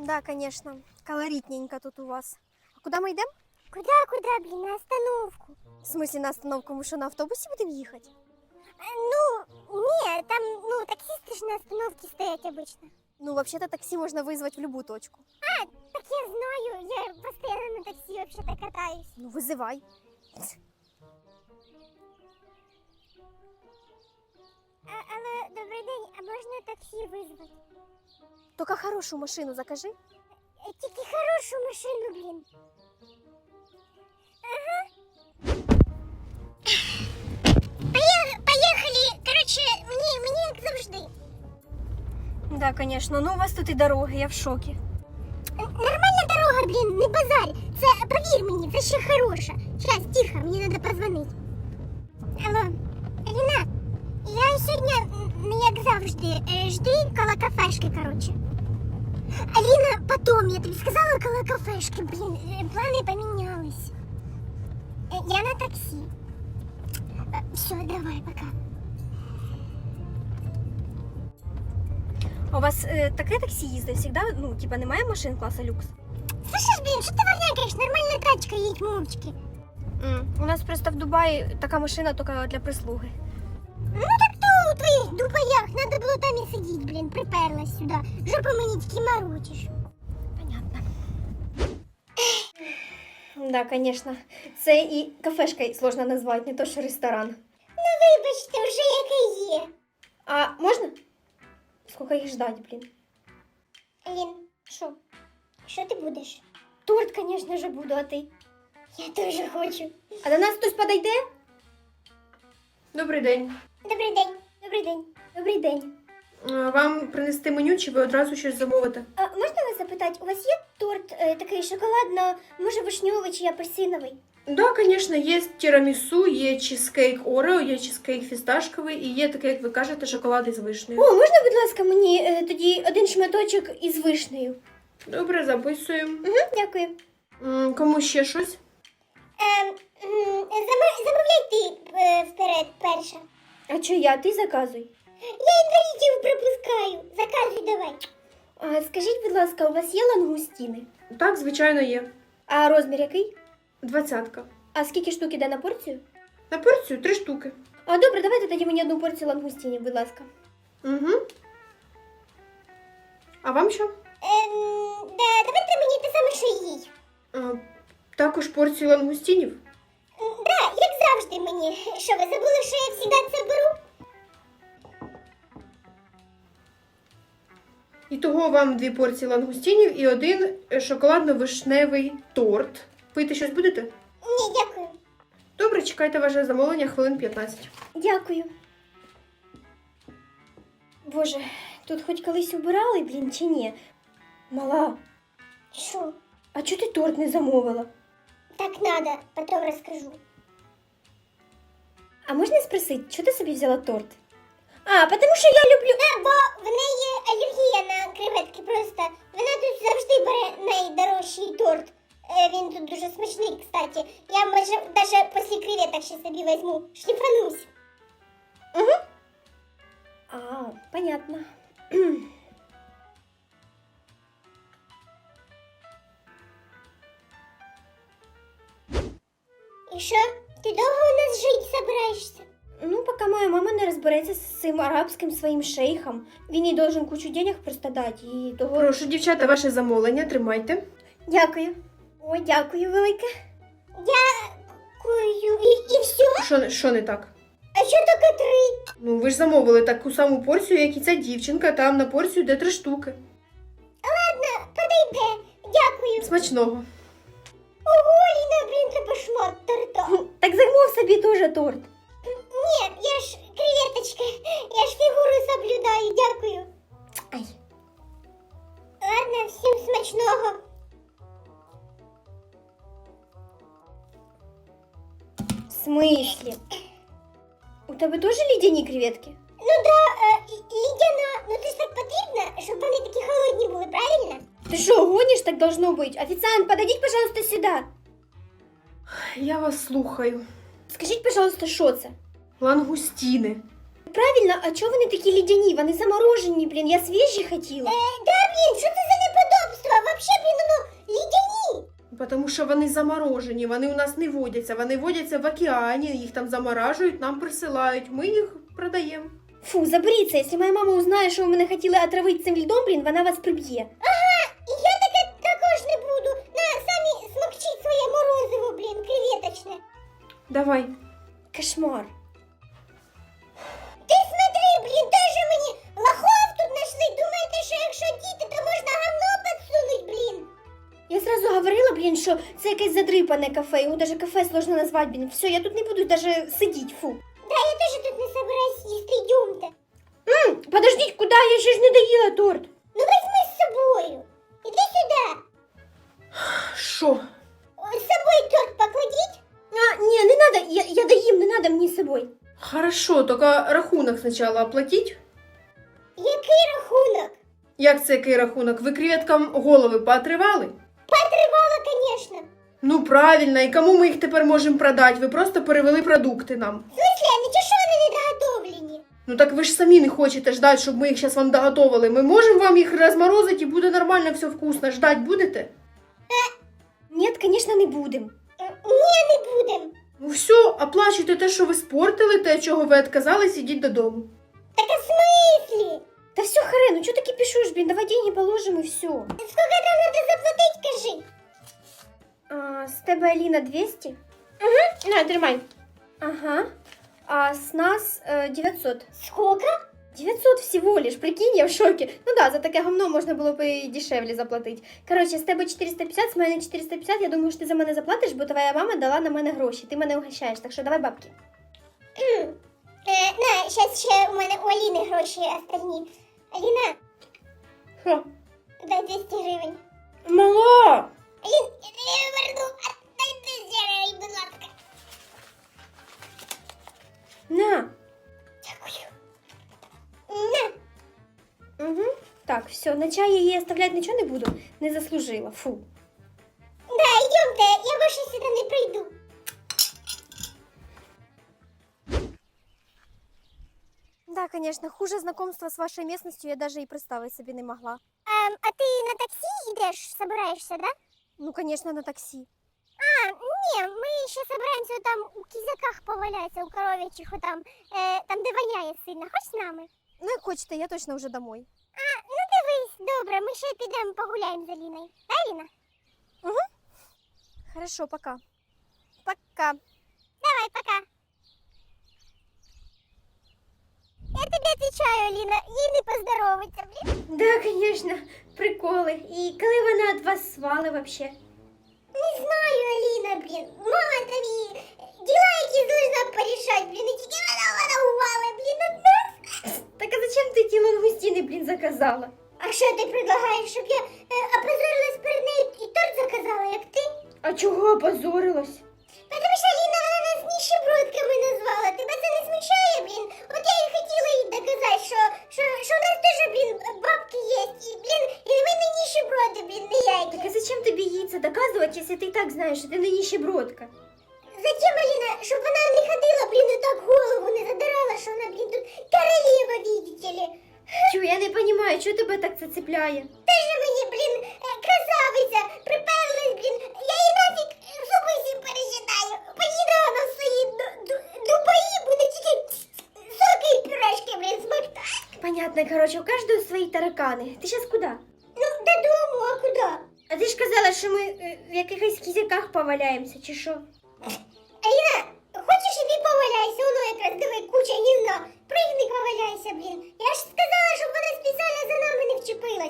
Да, конечно. Колоритненько тут у вас. А куди ми йдемо? Куда, куда, блін, на остановку? В смысле на остановку? Ми що, на автобусі будемо їхати? А, Ну, ні, там, ну, таксисти ж на остановці стоять обично. Ну, вообще-то таксі можна визвати в любую точку. Так я знаю, я постійно на таксі вообще-то катаюсь. Ну, визивай. А, але добрий день, а можна таксі визвати? Тільки хорошу машину закажи. Е, Тільки хорошу машину, блін. Ага. Поє- Поїхали, коротше, мені, мені як завжди. Да, конечно. Ну, у вас тут і дороги, я в шокі. Нормальна дорога, блін, не базарь. Це повір мені, це ще хороша. Щас, тихо, мені треба позвонити. Алло, Аліна, я сьогодні, як завжди, е, жди коло кафешки, коротше. Аліна, потом, я тобі сказала коло кафешки, блін, е, плани помінялись. Е, Я на таксі. Все, давай, пока. А у вас е, таке таксі їздить всегда? Ну, типа, немає машин класу люкс? Слышиш, блін, що ти варнякаєш? Нормальна тачка, їдь мовчки. М, У нас просто в Дубаї така машина тільки для прислуги. Ну так то у твоїх дубаях надо було там і сидіти, блін, приперлась сюди. Жопу мені тільки морочиш. Понятно. Да, конечно. Це і кафешкою сложно назвати, не то що ресторан. Ну вибачте, вже яке є. А можна? Сколько їх ждать, блін? Алін, Що? що ти будеш? Торт, конечно же, буду, а ти? Я теж хочу. А до нас хтось подойде? Добрий день. Добрий день, добрий день. Добрий день. Е, Вам принести меню, чи ви одразу щось замовите? А можна вас запитати, у вас є торт е, такий шоколадно, може вишньовий чи апельсиновий? Да, звісно, є тірамісу, є чизкейк Орео, є чизкейк фісташковий і є таке, як ви кажете, шоколад із вишнею. О, можна, будь ласка, мені е, тоді один шматочок із вишнею? Добре, записуємо. Угу, дякую. М, Кому ще щось? Ем, м, замовляй ти е, вперед перша. А чо я? Ти заказуй. Я інвалідів пропускаю. Заказуй давай. А, скажіть, будь ласка, у вас є лангустіни? Так, звичайно, є. А розмір який? Двадцятка. А скільки штук іде на порцію? На порцію три штуки. А добре, давайте тоді мені одну порцію лангустінів, будь ласка. Угу. А вам що? Ем, да, давайте мені те саме, що й їй. Е, Також порцію лангустінів. Завжди мені. Що, ви забули, що я завжди це беру? І того вам дві порції лангустінів і один шоколадно-вишневий торт. Пити щось будете? Ні, дякую. Добре, чекайте ваше замовлення хвилин 15. Дякую. Боже, тут хоч колись убирали, блін, чи ні? Мала, Що? а чого ти торт не замовила? Так надо, потом розкажу. А можна спросити, чого ти собі взяла торт? А, тому що я люблю. Да, бо в неї алергія на креветки просто. Вона тут завжди бере найдорожчий торт. Е, Він тут дуже смачний, кстати. Я може навіть після креветок ще собі візьму. Шліфанусь. А, понятно. І що? Ти довго у нас жити собираєшся? Ну, поки моя мама не розбереться з цим арабським своїм шейхом. Він їй должен кучу денег просто дати. І того... Прошу, дівчата, ваше замовлення, тримайте. Дякую. О, дякую велике. Дякую. І, і все? Що, не- що не так? А що таке три? Ну, ви ж замовили таку саму порцію, як і ця дівчинка, там на порцію йде три штуки. Ладно, подойде. Дякую. Смачного. Ого, блін, тебе шмат торта. Так замов собі теж торт. Ні, я ж креветочка, я ж фігуру соблюдаю, дякую. Ай. Ладно, всім смачного. В смислі? У тебе теж лідяні креветки? Ну да, е, і- лідяна, ну це ж так потрібно, щоб вони такі холодні були, правильно? Ты что, гонишь? Так должно быть. Официант, подойдите, пожалуйста, сюда. Я вас слухаю. Скажіть, пожалуйста, що це? Лангустіни. Правильно, а чого вони такі лідяні? Вони заморожені, блін, я свіжі хотіла. Е, да, блін, що це за неподобство? вообще, блін, ну, лідяні. Тому що вони заморожені, вони у нас не водяться. Вони водяться в океані, їх там заморажують, нам присилають. Ми їх продаємо. Фу, заберіться, якщо моя мама узнає, що ви мене хотіли отравити цим льдом, блін, вона вас приб'є. І Давай. Кошмар. Ти смотри, блін, теж мені лохов тут знайшли. Думаєте, що якщо діти, то можна говно підсунуть, блін. Я сразу говорила, блін, що це якесь задрипане кафе, його даже кафе сложно назвати, блін. Все, я тут не буду даже сидіти, фу. Да, я теж тут не собираюсь їсти, йдемте. М, подождіть, куди? Я ще ж не доїла торт. Ну візьми з собою. Іди сюди. Що? Надо, я, я доїм, не надо мені з собою. Хорошо, тільки рахунок спочатку оплатіть. Який рахунок? Як це який рахунок? Ви креветкам голови поотривали? Потривала, звісно. Ну правильно, і кому ми їх тепер можемо продати? Ви просто перевели продукти нам. В смысле, а нічого що вони не доготовлені? Ну так ви ж самі не хочете ждати, щоб ми їх зараз вам доготовили. Ми можемо вам їх розморозити і буде нормально все вкусно. Ждать будете? Ні, звісно, не будемо. Е, Ні, не будем. Ну все, оплачуйте те, що ви спортили, те, чого ви відказались, ідіть додому. Так а в смислі? Та все, харе, ну чого таки кипішуєш, блін, давай деньги положимо і все. Сколько там надо заплатить, кажи? А, з тебе Аліна 200? Угу, на, тримай. Ага. А с нас э, 900. Сколько? 900 всего лишь, прикинь, я в шоке. Ну да, за таке говно можна було б і дешевле заплатити. Коротше, з тебе 450, з мене 450, я думаю, що ти за мене заплатиш, бо твоя мама дала на мене гроші, ти мене угощаєш, так що давай бабки. Е, на, щас ще у мене у Аліни гроші остальні. Аліна, Що? дай 200 гривень. Мала! все, на чай я її оставлять нічого не буду. Не заслужила. Фу. Да, йдемте, я більше сюди не прийду. Да, конечно, хуже знакомства с вашей местностью я даже и представить себе не могла. Ем, а ти на таксі йдеш, собираєшся, да? Ну, конечно, на такси. А, ні, ми ще собираємося там у кізяках повалятися, у коров'ячих там, е, там де воняє сильно. Хоч з нами? Ну, як хочете, я точно вже домой. А, ну дивись, добре, ми ще підемо погуляємо з Аліною. Да, Аліна? Хорошо, пока. Пока. Давай, пока. Я тобі відповідаю, Аліна, їй не поздоровиться, блін. Да, конечно, приколи. І коли вона від вас свали вообще? Не знаю, Аліна, блін. Мама тобі діла, які должна порішати, блін, і тільки вона вона ували, блін, от нас. Так а зачем ти ті лангустіни, блін, заказала? А що ти предлагаєш, щоб я е, опозорилась перед нею і торт заказала, як ти? А чого опозорилась? Потому що Аліна вона нас ніщебродками назвала. Тебе це не смущає, блін? От я і хотіла їй доказати, що, що, що у нас теж, блін, бабки є. І, блін, і ми не ніщеброди, блін, Так а зачем тобі їй це доказувати, якщо ти і так знаєш, що ти не ніщебродка? Зачем, Аліна, щоб вона не ходила, блін, і так голову не задирала, що вона, блін, тут королева, ли. Чу, я не розумію, чого тебе так це цепляє? Ти же мені, блін, е, красавиця, приперлась, блін. Я її нафіг зуби всі пересчитаю. Поїде вона в свої ду- ду- дубаї, буде тільки соки і пюрешки, блін, смоктати. Понятно, короче, у кожного свої таракани. Ти зараз куди? Ну, додому, а куди? А ти ж казала, що ми е, в якихось кізяках поваляємося, чи що? Аліна, хочеш іди поваляйся, воно якраз диви куча гівна. Пригни поваляйся, блін. Я ж сказала, щоб вона спеціально за нами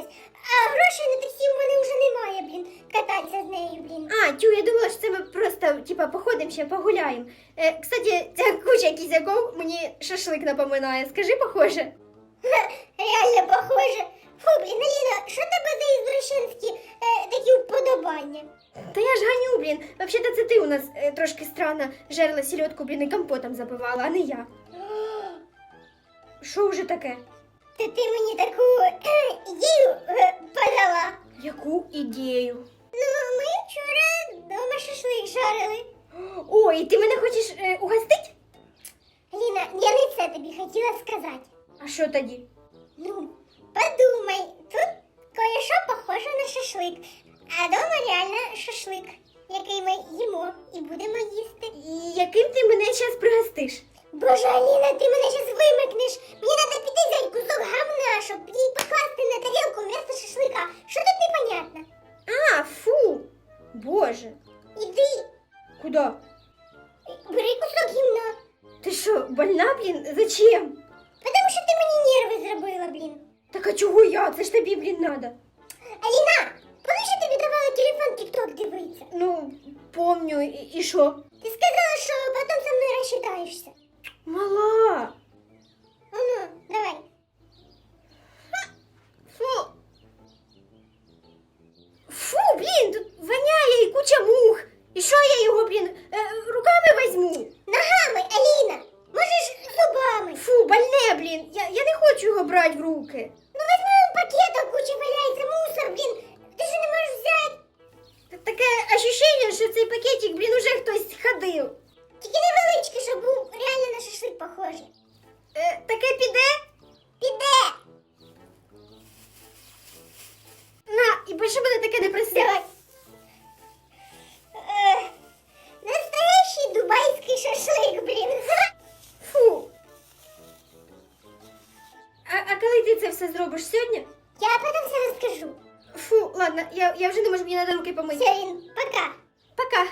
не. А грошей на таксі в мене вже немає, блін. Кататися з нею, блін. А, тю, я думала, що це ми просто, типа, походимо ще, погуляємо. Е, кстати, ця куча кізяков мені шашлик напоминає. Скажи, похоже. Реально похоже. Фу, блін, Аліна, що тебе за ізвращенські е, такі вподобання? Та я ж ганю, блін. Вообще-то це ти у нас е, трошки странно жерла сільотку, блін, і компотом запивала, а не я. Що вже таке? Та ти мені таку е, ідею е, подала. Яку ідею? Ну, ми вчора вдома шашлик жарили. О, і ти мене хочеш е, угостить? Аліна, я не це тобі хотіла сказати. А що тоді? Ну, подумай, тут кое-що похоже на шашлик. А дома реально шашлик, який ми їмо і будемо їсти. І яким ти мене зараз пригостиш? Боже, Аліна, ти мене зараз вимикнеш. Мені треба піти взяти кусок гамна, щоб їй покласти на тарілку вместо шашлика. Що тут непонятно? А, фу! Боже. Іди, Куда? бери кусок гімна. Ти що, больна, блін? Зачем? Потому що ти мені нерви зробила, блін. Так а чого я? Це ж тобі, блін, надо. Аліна, коли ж я тобі давала телефон тік-ток дивитися? Ну, помню, і, і що? Ти сказала, що потім со мною розчитаєшся. Мала. Ну, давай. Фу. Фу, блін, тут воняє і куча мух. І що я його, блін, е, руками візьму? Ногами, Аліна. Можеш зубами. Фу, больне, блін. Я, я не хочу його брати в руки. Ти це все зробиш сьогодні? Я потім все розкажу. Фу, ладно, я, я вже не можу, мені треба руки помити. Все, Лін, пока. Пока.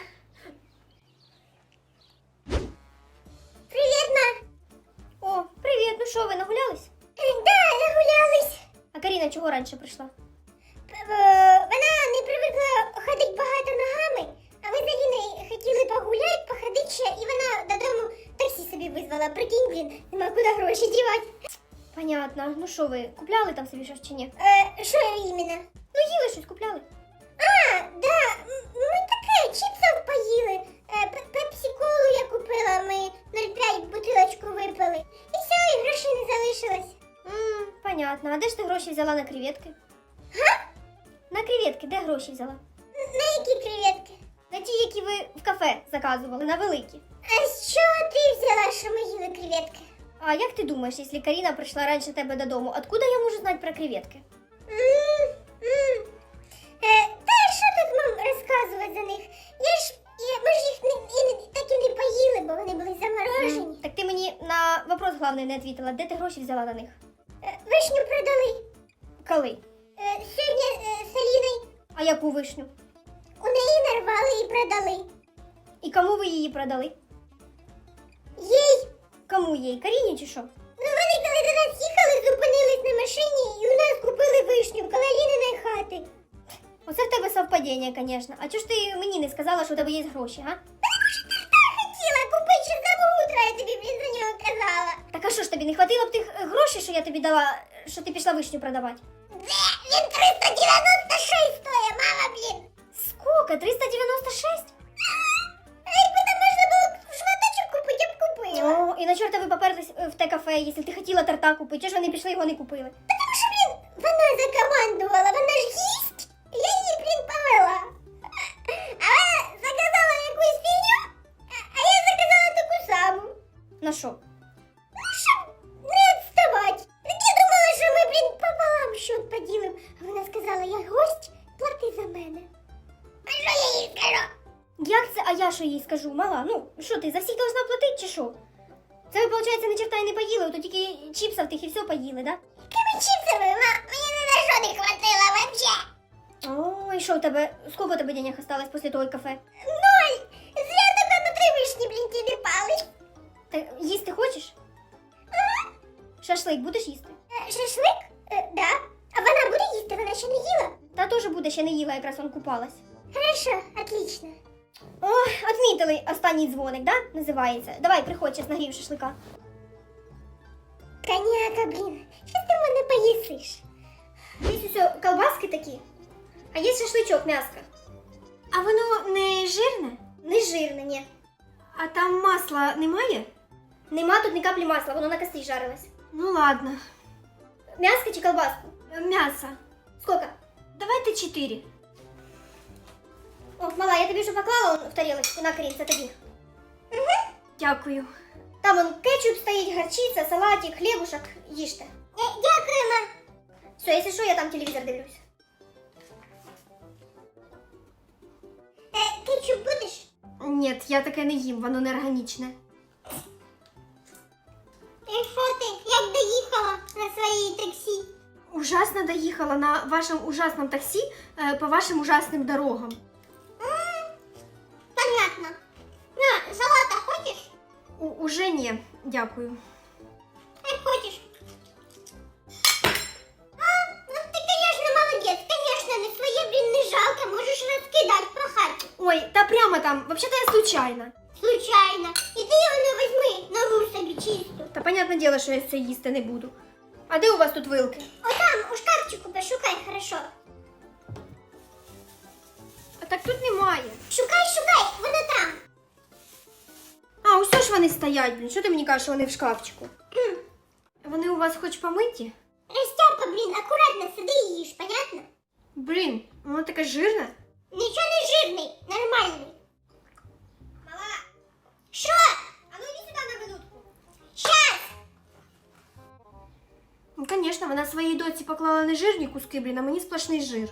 Привіт, ма. О, привіт, ну що, ви нагулялись? Да, нагулялись. А Каріна чого раніше прийшла? Е, Вона не привикла ходити багато ногами, а ми з Аліною хотіли погуляти, походити ще, і вона додому таксі собі визвала. Прикинь, блін, нема куди гроші дівати. Понятно. Ну що ви, купляли там собі щось чи ні? Е, Що іменно? Ну, їли щось купляли. А, да, ми таке, чіпсів поїли. Е, Пепсі-колу я купила, ми 0,5 бутилочку випили. І все, і грошей не залишилось. М, понятно. А де ж ти гроші взяла на креветки? Га? На креветки, де гроші взяла? На які креветки? На ті, які ви в кафе заказували, на великі. А з чого ти взяла, що ми їли креветки? А як ти думаєш, якщо Каріна прийшла раніше тебе додому, откуда я можу знати про креветки? М, м. Е, Та що тут мам розказувати за них? Я ж, я, ми ж їх не, і не, так і не поїли, бо вони були заморожені. Так ти мені на вопрос головний не відповіла, де ти гроші взяла на них? Е, Вишню продали. Коли? Е, Сьогодні е, з Аліною А яку вишню? у неї нарвали і продали. І кому ви її продали? Кому? Каріні чи що? Ну вони коли до нас їхали, зупинились на машині і у нас купили вишню коло Аліниної хати. Оце в тебе совпадіння, звісно. А чого ж ти мені не сказала, що у тебе є гроші, а? Хотіла купити ще за я тобі блін за нього казала. Так а що ж тобі не хватило б тих е, грошей, що я тобі дала, що ти пішла вишню продавати? Де? Він 396 стоїть, мама, блін. Сколько? 396? О, і на чорта ви поперлись е, в те кафе, якщо ти хотіла тарта купити, чого ж вони пішли його не купили? Та Тому що, блін, вона закомандувала, вона ж їсть. Я її, блін, повела. А вона заказала якусь фігню, а- я заказала таку саму. На що? Ну, щоб не відставати. Так я думала, що ми, блін, пополам счет поділим. А вона сказала, я гость, плати за мене. А що я їй скажу? Як це, а я що їй скажу? Мала, ну що ти за всіх должна платити чи що? Це ви, виходить, ні черта й не поїли, то тільки чіпсів тих і все поїли, да? Якими чіпсами, ма? Мені не на що не хватило вообще. О, і що у тебе? Скільки у тебе денег осталось після того кафе? Ноль. Зря тебе на три вишні, блін, ті пали. Ти їсти хочеш? Ага. Шашлик будеш їсти? Е, Шашлик? Е, да. А вона буде їсти, вона ще не їла. Та теж буде, ще не їла, якраз он купалась. Хорошо, отлично. О, отмітили останній дзвоник, да? Називається. Давай, приходь, зараз нагрів шашлика. Коняка, блін. Щас ти мене поїсиш. Є усе колбаски такі, а є шашличок, м'яско. А воно не жирне? Не жирне, ні. А там масла немає? Нема тут ні каплі масла, воно на кострі жарилось. Ну ладно. М'яско чи колбаску? М'ясо. Сколько? Давайте чотири. О, мала, я тобі вже поклала он в тарілочку на крім, це тобі. Дякую. Там он кетчуп стоїть, горчиця, салатик, хлібушок, їжте. Е, Дякую. Все, якщо що, я там телевізор дивлюсь. Ні, я таке не їм, воно не органічне. І що ти? Як доїхала на своїй таксі? Ужасно доїхала на вашому ужасному таксі е, по вашим ужасним дорогам. У, уже ні, дякую. Як хочеш. А, ну ти, конечно, молодець. Конечно, не своє, блін, не жалко. Можеш розкидати по хаті. Ой, та прямо там, взагалі я случайно. Случайно. Іди воно візьми нову собі чисту. Та понятне діло, що я це їсти не буду. А де у вас тут вилки? Отам, у шкафчику пошукай, хорошо. А так тут немає. Шукай, шукай, воно ж вони стоять, блін. Що ти мені кажеш, що вони в шкафчику? Вони у вас хоч помиті? Растяпа, блін, акуратно сиди і їж, понятно? Блін, воно таке жирне. Нічого не жирний, нормальний. Мала. Що? А ну іди сюди на минутку. Щас. Ну, звісно, вона своїй доці поклала не жирні куски, блін, а мені сплошний жир.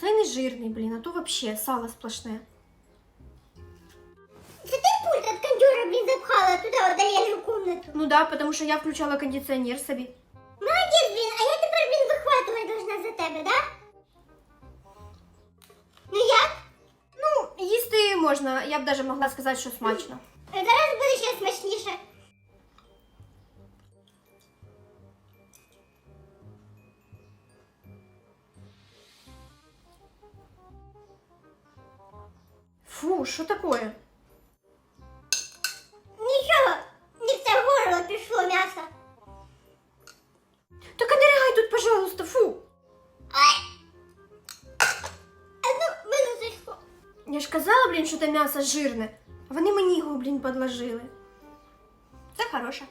це не жирний, блін, а то вообще сало сплошне. Це ти пульт від кондюра, блін, запхала туди, в Далєну комнату. Ну да, тому що я включала кондиціонер собі. Молодець, блін, а я тепер, блін, вихватувати должна за тебе, да? Ну як? Ну, їсти можна, я б навіть могла сказати, що смачно. Фу, що таке? Нічого, не в це горло пішло м'ясо. Так а не ригай тут, пожалуйста, фу. Ай! Одну минуточку. Я ж казала, блін, що це м'ясо жирне, а вони мені його, блін, подложили. Це хороше.